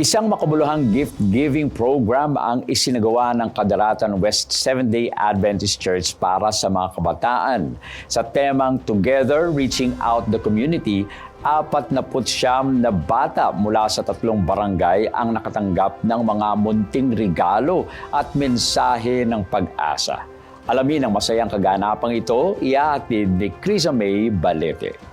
Isang makabuluhang gift-giving program ang isinagawa ng Kadaratan West Seventh-day Adventist Church para sa mga kabataan. Sa temang Together Reaching Out the Community, apat na putsyam na bata mula sa tatlong barangay ang nakatanggap ng mga munting regalo at mensahe ng pag-asa. Alamin ang masayang kaganapang ito, iatid ni Crisa May Balete.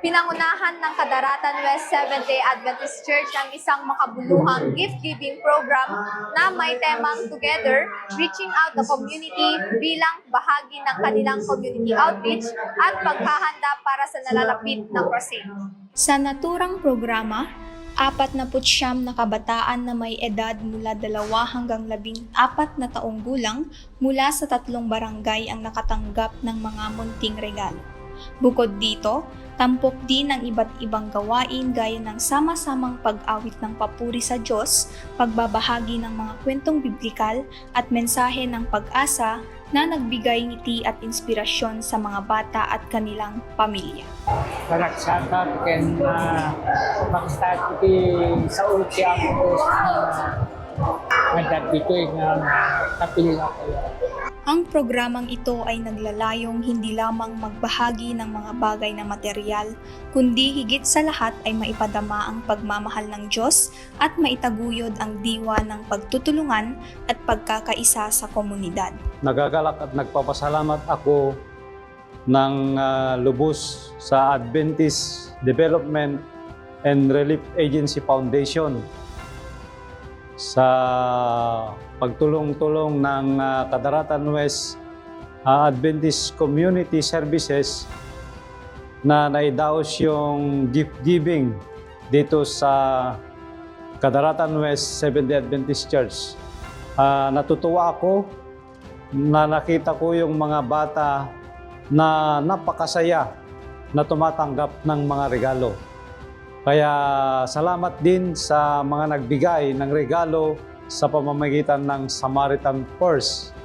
Pinangunahan ng Kadaratan West Seventh-day Adventist Church ang isang makabuluhang gift-giving program na may temang Together, Reaching Out the Community bilang bahagi ng kanilang community outreach at paghahanda para sa nalalapit na crusade. Sa naturang programa, apat na putsyam na kabataan na may edad mula dalawa hanggang labing apat na taong gulang mula sa tatlong barangay ang nakatanggap ng mga munting regalo. Bukod dito, tampok din ang iba't ibang gawain gaya ng sama-samang pag-awit ng papuri sa Diyos, pagbabahagi ng mga kwentong biblikal at mensahe ng pag-asa na nagbigay ngiti at inspirasyon sa mga bata at kanilang pamilya. Karaksata ken uh, makstart iti sa uti ako sa ngadag dito nga kapila ko. Ang programang ito ay naglalayong hindi lamang magbahagi ng mga bagay na material, kundi higit sa lahat ay maipadama ang pagmamahal ng Diyos at maitaguyod ang diwa ng pagtutulungan at pagkakaisa sa komunidad. nagagalak at nagpapasalamat ako ng ah, lubos sa Adventist Development and Relief Agency Foundation sa pagtulong-tulong ng ah, Kadaratan West ah, Adventist Community Services na naidaos yung gift giving dito sa Kadaratan West Seventh-day Adventist Church. Ah, natutuwa ako na nakita ko yung mga bata na napakasaya na tumatanggap ng mga regalo. Kaya salamat din sa mga nagbigay ng regalo sa pamamagitan ng Samaritan Purse.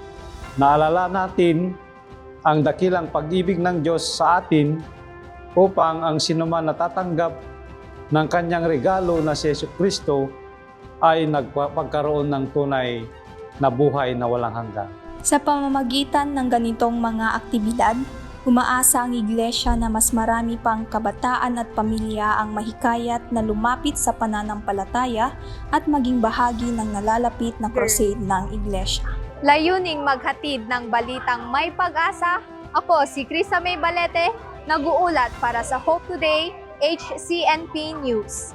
Naalala natin ang dakilang pag-ibig ng Diyos sa atin upang ang sinuman natatanggap ng kanyang regalo na si Yesu Kristo ay nagpagkaroon ng tunay na buhay na walang hanggan. Sa pamamagitan ng ganitong mga aktibidad, umaasa ang iglesia na mas marami pang kabataan at pamilya ang mahikayat na lumapit sa pananampalataya at maging bahagi ng nalalapit na crusade ng iglesia. Layuning maghatid ng balitang may pag-asa, ako si Crisa May Balete, nag-uulat para sa Hope Today, HCNP News.